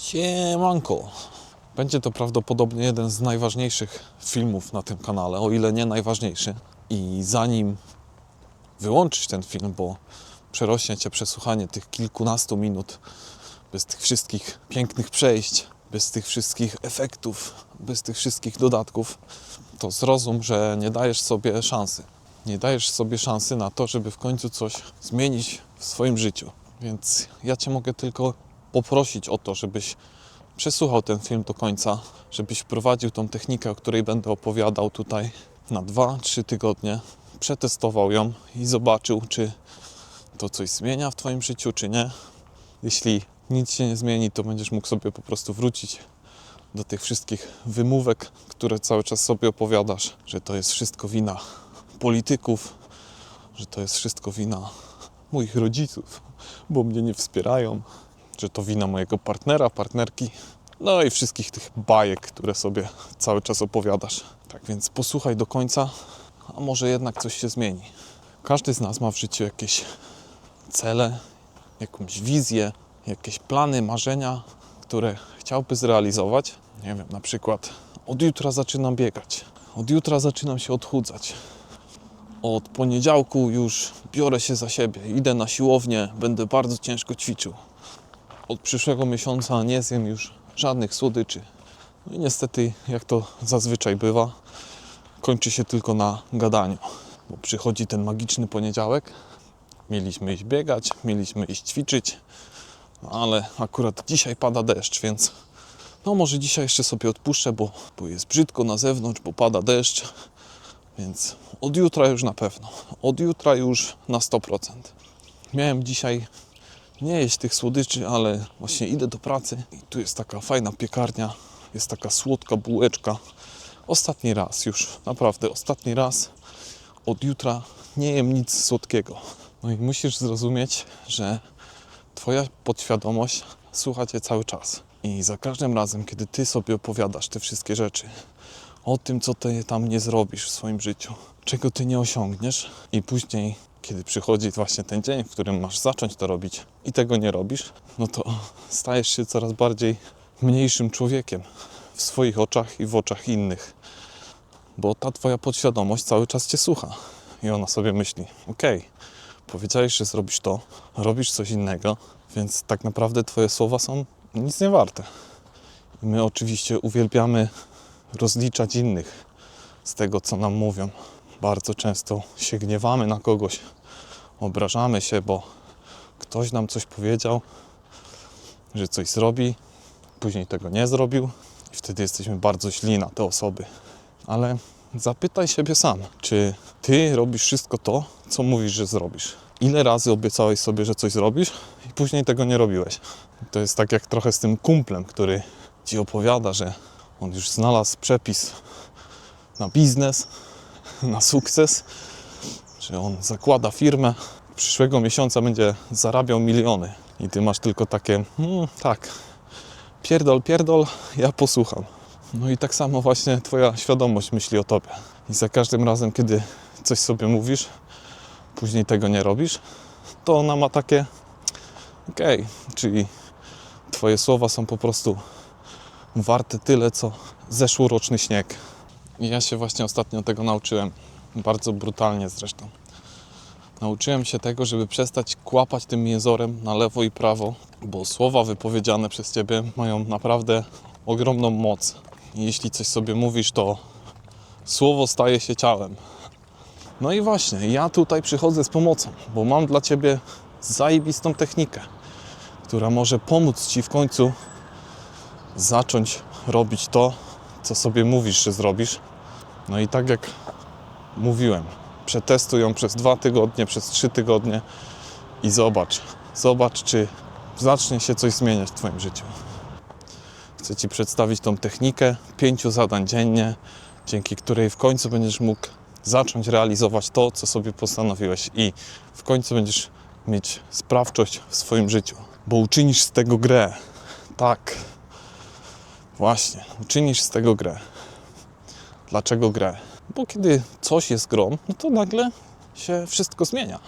Siemanko. Będzie to prawdopodobnie jeden z najważniejszych filmów na tym kanale, o ile nie najważniejszy. I zanim wyłączysz ten film, bo przerośnie cię przesłuchanie tych kilkunastu minut bez tych wszystkich pięknych przejść, bez tych wszystkich efektów, bez tych wszystkich dodatków, to zrozum, że nie dajesz sobie szansy. Nie dajesz sobie szansy na to, żeby w końcu coś zmienić w swoim życiu. Więc ja Cię mogę tylko poprosić o to, żebyś przesłuchał ten film do końca, żebyś wprowadził tą technikę, o której będę opowiadał tutaj na 2-3 tygodnie, przetestował ją i zobaczył, czy to coś zmienia w Twoim życiu, czy nie. Jeśli nic się nie zmieni, to będziesz mógł sobie po prostu wrócić do tych wszystkich wymówek, które cały czas sobie opowiadasz, że to jest wszystko wina polityków, że to jest wszystko wina moich rodziców, bo mnie nie wspierają, że to wina mojego partnera, partnerki, no i wszystkich tych bajek, które sobie cały czas opowiadasz. Tak więc posłuchaj do końca, a może jednak coś się zmieni. Każdy z nas ma w życiu jakieś cele, jakąś wizję, jakieś plany, marzenia, które chciałby zrealizować. Nie wiem, na przykład od jutra zaczynam biegać, od jutra zaczynam się odchudzać. Od poniedziałku już biorę się za siebie, idę na siłownię, będę bardzo ciężko ćwiczył. Od przyszłego miesiąca nie zjem już żadnych słodyczy. No i niestety, jak to zazwyczaj bywa, kończy się tylko na gadaniu. Bo przychodzi ten magiczny poniedziałek, mieliśmy iść biegać, mieliśmy iść ćwiczyć, no ale akurat dzisiaj pada deszcz, więc no może dzisiaj jeszcze sobie odpuszczę, bo, bo jest brzydko na zewnątrz, bo pada deszcz, więc od jutra już na pewno. Od jutra już na 100%. Miałem dzisiaj nie jeść tych słodyczy, ale właśnie idę do pracy i tu jest taka fajna piekarnia, jest taka słodka bułeczka. Ostatni raz już, naprawdę ostatni raz od jutra nie jem nic słodkiego. No i musisz zrozumieć, że Twoja podświadomość słucha Cię cały czas. I za każdym razem, kiedy Ty sobie opowiadasz te wszystkie rzeczy, o tym, co Ty tam nie zrobisz w swoim życiu, czego Ty nie osiągniesz i później, kiedy przychodzi właśnie ten dzień, w którym masz zacząć to robić i tego nie robisz, no to stajesz się coraz bardziej mniejszym człowiekiem w swoich oczach i w oczach innych. Bo ta Twoja podświadomość cały czas Cię słucha i ona sobie myśli, okej, powiedziałeś, że zrobisz to, robisz coś innego, więc tak naprawdę Twoje słowa są nic nie warte. I my oczywiście uwielbiamy rozliczać innych z tego, co nam mówią. Bardzo często się gniewamy na kogoś, obrażamy się, bo ktoś nam coś powiedział, że coś zrobi, później tego nie zrobił i wtedy jesteśmy bardzo źli na te osoby. Ale zapytaj siebie sam, czy ty robisz wszystko to, co mówisz, że zrobisz. Ile razy obiecałeś sobie, że coś zrobisz i później tego nie robiłeś? To jest tak jak trochę z tym kumplem, który ci opowiada, że on już znalazł przepis na biznes, na sukces, że on zakłada firmę, przyszłego miesiąca będzie zarabiał miliony. I ty masz tylko takie, mm, tak, pierdol, pierdol, ja posłucham. No i tak samo właśnie twoja świadomość myśli o tobie. I za każdym razem, kiedy coś sobie mówisz, później tego nie robisz, to ona ma takie, okej, czyli twoje słowa są po prostu warte tyle, co zeszłoroczny śnieg. I ja się właśnie ostatnio tego nauczyłem, bardzo brutalnie zresztą. Nauczyłem się tego, żeby przestać kłapać tym jęzorem na lewo i prawo, bo słowa wypowiedziane przez ciebie mają naprawdę ogromną moc. Jeśli coś sobie mówisz, to słowo staje się ciałem. No i właśnie, ja tutaj przychodzę z pomocą, bo mam dla ciebie zajebistą technikę, która może pomóc ci w końcu zacząć robić to, co sobie mówisz, że zrobisz. No i tak jak mówiłem, przetestuj ją przez dwa tygodnie, przez trzy tygodnie i zobacz, zobacz, czy zacznie się coś zmieniać w Twoim życiu. Chcę Ci przedstawić tą technikę pięciu zadań dziennie, dzięki której w końcu będziesz mógł zacząć realizować to, co sobie postanowiłeś i w końcu będziesz mieć sprawczość w swoim życiu, bo uczynisz z tego grę. Tak, Właśnie, uczynisz z tego grę. Dlaczego grę? Bo kiedy coś jest grą, no to nagle się wszystko zmienia.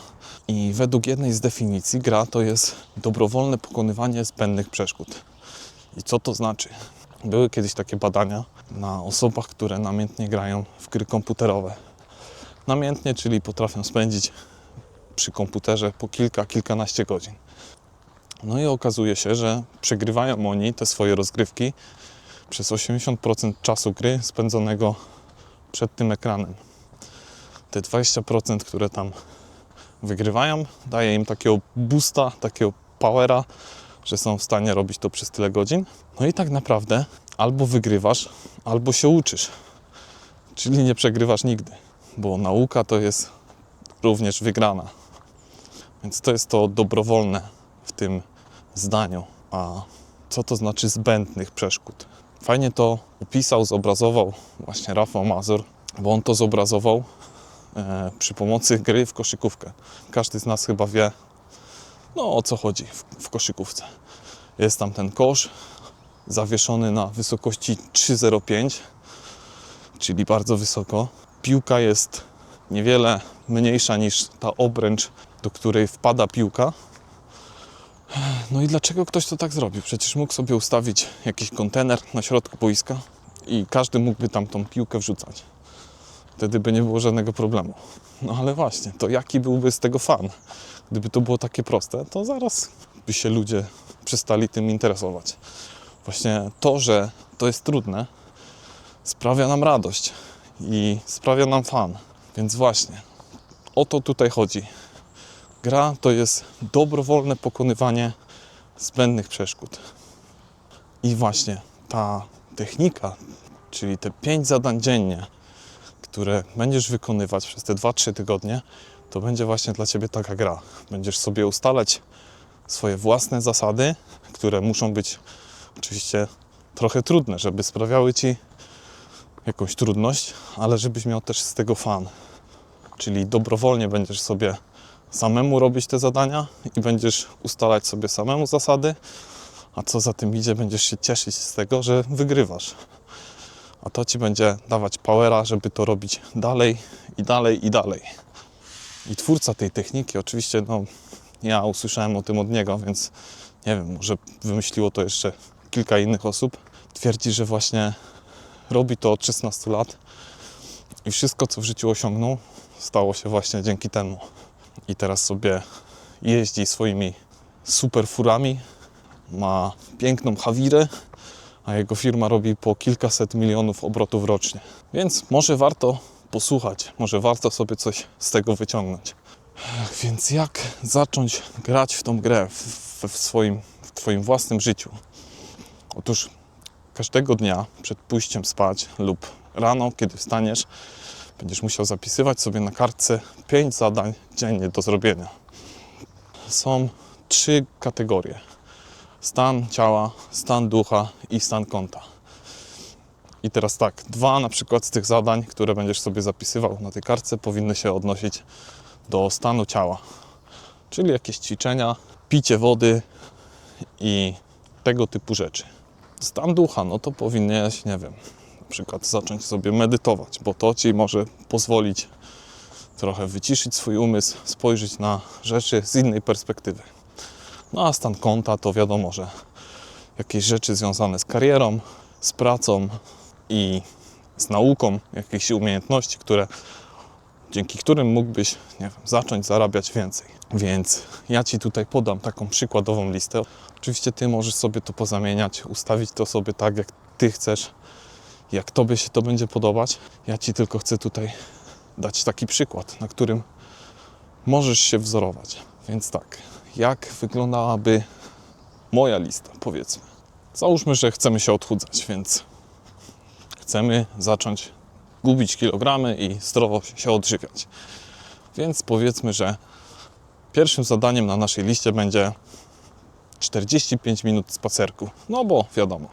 I według jednej z definicji gra to jest dobrowolne pokonywanie zbędnych przeszkód. I co to znaczy? Były kiedyś takie badania na osobach, które namiętnie grają w gry komputerowe. Namiętnie, czyli potrafią spędzić przy komputerze po kilka, kilkanaście godzin. No i okazuje się, że przegrywają oni te swoje rozgrywki przez 80% czasu gry spędzonego przed tym ekranem. Te 20%, które tam wygrywają, daje im takiego boosta, takiego powera, że są w stanie robić to przez tyle godzin. No i tak naprawdę albo wygrywasz, albo się uczysz. Czyli nie przegrywasz nigdy, bo nauka to jest również wygrana. Więc to jest to dobrowolne w tym zdaniu. A co to znaczy zbędnych przeszkód? Fajnie to opisał, zobrazował właśnie Rafał Mazur, bo on to zobrazował e, przy pomocy gry w koszykówkę. Każdy z nas chyba wie, no o co chodzi w, w koszykówce. Jest tam ten kosz zawieszony na wysokości 3,05, czyli bardzo wysoko. Piłka jest niewiele mniejsza niż ta obręcz, do której wpada piłka. No i dlaczego ktoś to tak zrobił? Przecież mógł sobie ustawić jakiś kontener na środku boiska i każdy mógłby tam tą piłkę wrzucać. Wtedy by nie było żadnego problemu. No ale właśnie, to jaki byłby z tego fan? Gdyby to było takie proste, to zaraz by się ludzie przestali tym interesować. Właśnie to, że to jest trudne, sprawia nam radość i sprawia nam fan. Więc właśnie, o to tutaj chodzi. Gra to jest dobrowolne pokonywanie zbędnych przeszkód. I właśnie ta technika, czyli te 5 zadań dziennie, które będziesz wykonywać przez te 2-3 tygodnie, to będzie właśnie dla Ciebie taka gra. Będziesz sobie ustalać swoje własne zasady, które muszą być oczywiście trochę trudne, żeby sprawiały Ci jakąś trudność, ale żebyś miał też z tego fan. Czyli dobrowolnie będziesz sobie samemu robić te zadania i będziesz ustalać sobie samemu zasady, a co za tym idzie, będziesz się cieszyć z tego, że wygrywasz. A to ci będzie dawać powera, żeby to robić dalej i dalej i dalej. I twórca tej techniki, oczywiście, no, ja usłyszałem o tym od niego, więc nie wiem, może wymyśliło to jeszcze kilka innych osób. Twierdzi, że właśnie robi to od 16 lat i wszystko, co w życiu osiągnął, stało się właśnie dzięki temu. I teraz sobie jeździ swoimi super furami, ma piękną Hawirę, a jego firma robi po kilkaset milionów obrotów rocznie. Więc może warto posłuchać, może warto sobie coś z tego wyciągnąć. Więc jak zacząć grać w tą grę w, w swoim, w Twoim własnym życiu? Otóż każdego dnia przed pójściem spać lub rano, kiedy wstaniesz, będziesz musiał zapisywać sobie na kartce 5 zadań dziennie do zrobienia. Są trzy kategorie: stan ciała, stan ducha i stan konta. I teraz tak, dwa na przykład z tych zadań, które będziesz sobie zapisywał na tej kartce, powinny się odnosić do stanu ciała, czyli jakieś ćwiczenia, picie wody i tego typu rzeczy. Stan ducha, no to powinieneś, nie wiem, przykład zacząć sobie medytować, bo to ci może pozwolić trochę wyciszyć swój umysł, spojrzeć na rzeczy z innej perspektywy. No a stan konta to wiadomo, że jakieś rzeczy związane z karierą, z pracą i z nauką, jakieś umiejętności, które, dzięki którym mógłbyś nie wiem, zacząć zarabiać więcej. Więc ja Ci tutaj podam taką przykładową listę. Oczywiście Ty możesz sobie to pozamieniać, ustawić to sobie tak, jak Ty chcesz, jak Tobie się to będzie podobać. Ja Ci tylko chcę tutaj dać taki przykład, na którym możesz się wzorować. Więc tak, jak wyglądałaby moja lista, powiedzmy. Załóżmy, że chcemy się odchudzać, więc chcemy zacząć gubić kilogramy i zdrowo się odżywiać. Więc powiedzmy, że pierwszym zadaniem na naszej liście będzie 45 minut spacerku. No bo wiadomo,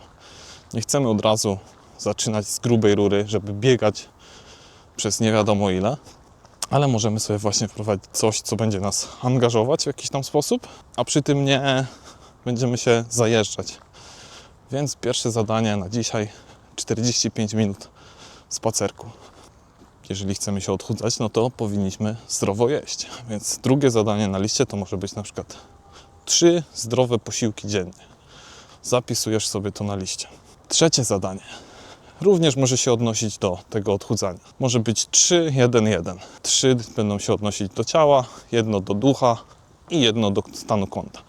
nie chcemy od razu zaczynać z grubej rury, żeby biegać przez nie wiadomo ile, ale możemy sobie właśnie wprowadzić coś, co będzie nas angażować w jakiś tam sposób, a przy tym nie będziemy się zajeżdżać. Więc pierwsze zadanie na dzisiaj 45 minut spacerku. Jeżeli chcemy się odchudzać, no to powinniśmy zdrowo jeść. Więc drugie zadanie na liście to może być na przykład trzy zdrowe posiłki dziennie. zapisujesz sobie to na liście. Trzecie zadanie również może się odnosić do tego odchudzania. Może być 3, 1, 1. Trzy będą się odnosić do ciała, jedno do ducha i jedno do stanu konta.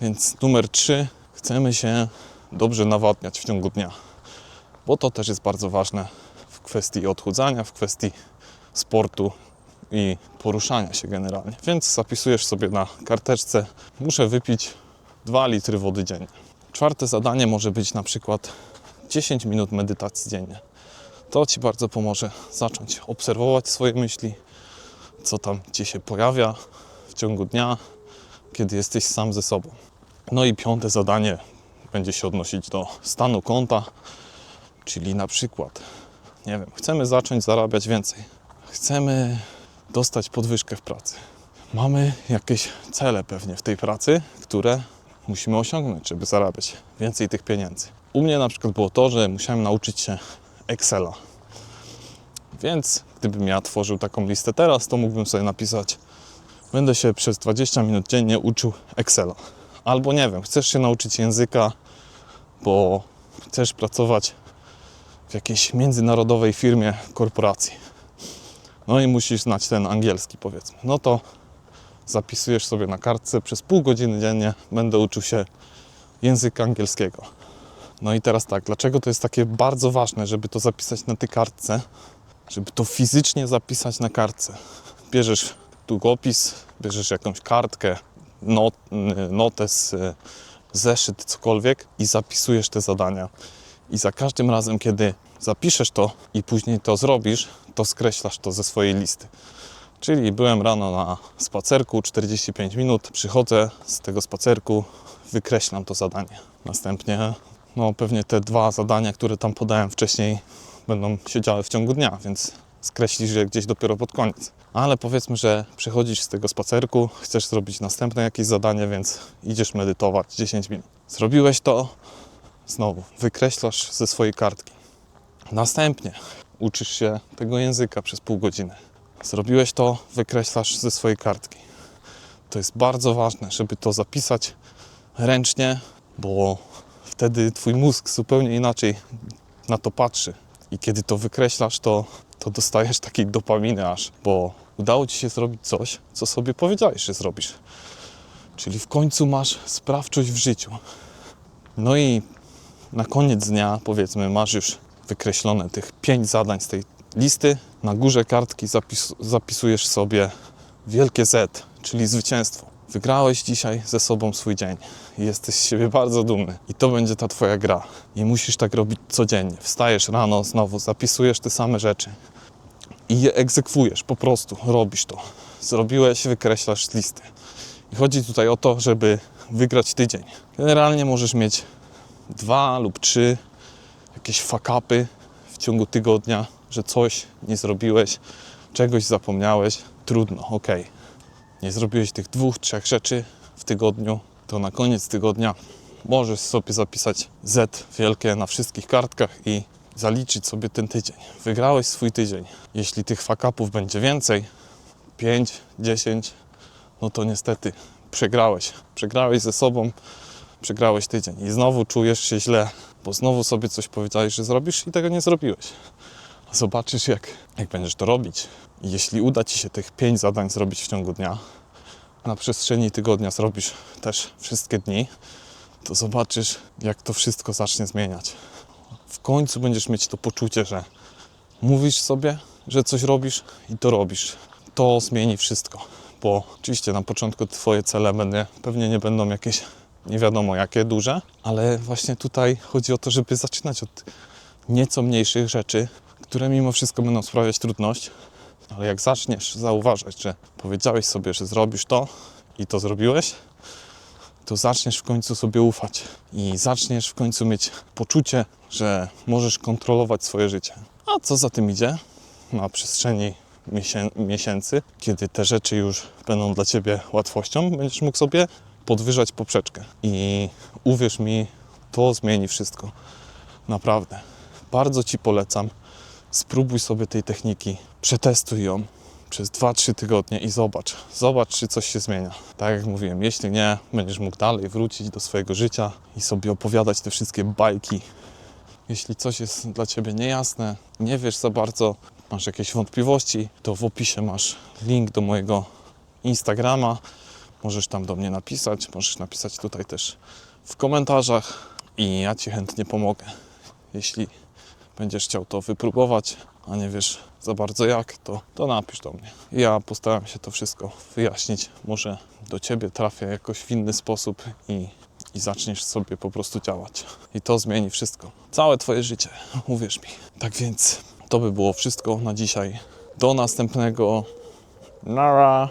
Więc numer 3 chcemy się dobrze nawadniać w ciągu dnia, bo to też jest bardzo ważne w kwestii odchudzania, w kwestii sportu i poruszania się generalnie. Więc zapisujesz sobie na karteczce, muszę wypić 2 litry wody dziennie. Czwarte zadanie może być na przykład 10 minut medytacji dziennie. To Ci bardzo pomoże zacząć obserwować swoje myśli, co tam Ci się pojawia w ciągu dnia, kiedy jesteś sam ze sobą. No i piąte zadanie będzie się odnosić do stanu konta, czyli na przykład, nie wiem, chcemy zacząć zarabiać więcej, chcemy dostać podwyżkę w pracy. Mamy jakieś cele pewnie w tej pracy, które musimy osiągnąć, żeby zarabiać więcej tych pieniędzy. U mnie na przykład było to, że musiałem nauczyć się Excela. Więc gdybym ja tworzył taką listę teraz, to mógłbym sobie napisać będę się przez 20 minut dziennie uczył Excela. Albo nie wiem, chcesz się nauczyć języka, bo chcesz pracować w jakiejś międzynarodowej firmie, korporacji. No i musisz znać ten angielski, powiedzmy. No to zapisujesz sobie na kartce przez pół godziny dziennie będę uczył się języka angielskiego. No i teraz tak, dlaczego to jest takie bardzo ważne, żeby to zapisać na tej kartce, żeby to fizycznie zapisać na kartce. Bierzesz długopis, bierzesz jakąś kartkę, not, notes, zeszyt, cokolwiek i zapisujesz te zadania. I za każdym razem, kiedy zapiszesz to i później to zrobisz, to skreślasz to ze swojej listy. Czyli byłem rano na spacerku 45 minut, przychodzę z tego spacerku, wykreślam to zadanie. Następnie, no pewnie te dwa zadania, które tam podałem wcześniej, będą się działy w ciągu dnia, więc skreślisz je gdzieś dopiero pod koniec. Ale powiedzmy, że przychodzisz z tego spacerku, chcesz zrobić następne jakieś zadanie, więc idziesz medytować 10 minut. Zrobiłeś to, znowu wykreślasz ze swojej kartki. Następnie uczysz się tego języka przez pół godziny. Zrobiłeś to, wykreślasz ze swojej kartki. To jest bardzo ważne, żeby to zapisać ręcznie, bo wtedy twój mózg zupełnie inaczej na to patrzy. I kiedy to wykreślasz, to, to dostajesz takiej dopaminy aż, bo udało ci się zrobić coś, co sobie powiedziałeś, że zrobisz. Czyli w końcu masz sprawczość w życiu. No i na koniec dnia, powiedzmy, masz już wykreślone tych pięć zadań z tej listy. Na górze kartki zapis, zapisujesz sobie wielkie Z, czyli zwycięstwo. Wygrałeś dzisiaj ze sobą swój dzień i jesteś z siebie bardzo dumny. I to będzie ta twoja gra. I musisz tak robić codziennie. Wstajesz rano, znowu zapisujesz te same rzeczy i je egzekwujesz, po prostu robisz to. Zrobiłeś, wykreślasz z listy. I chodzi tutaj o to, żeby wygrać tydzień. Generalnie możesz mieć dwa lub trzy jakieś fakapy w ciągu tygodnia, że coś nie zrobiłeś, czegoś zapomniałeś, trudno, ok. Nie zrobiłeś tych dwóch, trzech rzeczy w tygodniu, to na koniec tygodnia możesz sobie zapisać Z wielkie na wszystkich kartkach i zaliczyć sobie ten tydzień. Wygrałeś swój tydzień. Jeśli tych fakapów będzie więcej, 5, 10, no to niestety przegrałeś. Przegrałeś ze sobą, przegrałeś tydzień i znowu czujesz się źle, bo znowu sobie coś powiedziałeś, że zrobisz i tego nie zrobiłeś. A Zobaczysz, jak, jak będziesz to robić. Jeśli uda Ci się tych pięć zadań zrobić w ciągu dnia, na przestrzeni tygodnia zrobisz też wszystkie dni, to zobaczysz, jak to wszystko zacznie zmieniać. W końcu będziesz mieć to poczucie, że mówisz sobie, że coś robisz i to robisz. To zmieni wszystko, bo oczywiście na początku Twoje cele będą, pewnie nie będą jakieś nie wiadomo jakie duże, ale właśnie tutaj chodzi o to, żeby zaczynać od nieco mniejszych rzeczy, które mimo wszystko będą sprawiać trudność, ale jak zaczniesz zauważać, że powiedziałeś sobie, że zrobisz to i to zrobiłeś, to zaczniesz w końcu sobie ufać i zaczniesz w końcu mieć poczucie, że możesz kontrolować swoje życie. A co za tym idzie? Na przestrzeni miesię- miesięcy, kiedy te rzeczy już będą dla Ciebie łatwością, będziesz mógł sobie podwyżać poprzeczkę. I uwierz mi, to zmieni wszystko. Naprawdę. Bardzo Ci polecam. Spróbuj sobie tej techniki, przetestuj ją, przez 2-3 tygodnie i zobacz, zobacz, czy coś się zmienia. Tak jak mówiłem, jeśli nie, będziesz mógł dalej wrócić do swojego życia i sobie opowiadać te wszystkie bajki. Jeśli coś jest dla Ciebie niejasne, nie wiesz za bardzo, masz jakieś wątpliwości, to w opisie masz link do mojego Instagrama. Możesz tam do mnie napisać, możesz napisać tutaj też w komentarzach i ja Ci chętnie pomogę. Jeśli będziesz chciał to wypróbować, a nie wiesz za bardzo jak, to, to napisz do mnie. Ja postaram się to wszystko wyjaśnić. Może do Ciebie trafię jakoś w inny sposób i, i zaczniesz sobie po prostu działać. I to zmieni wszystko. Całe Twoje życie, uwierz mi. Tak więc to by było wszystko na dzisiaj. Do następnego. Nara.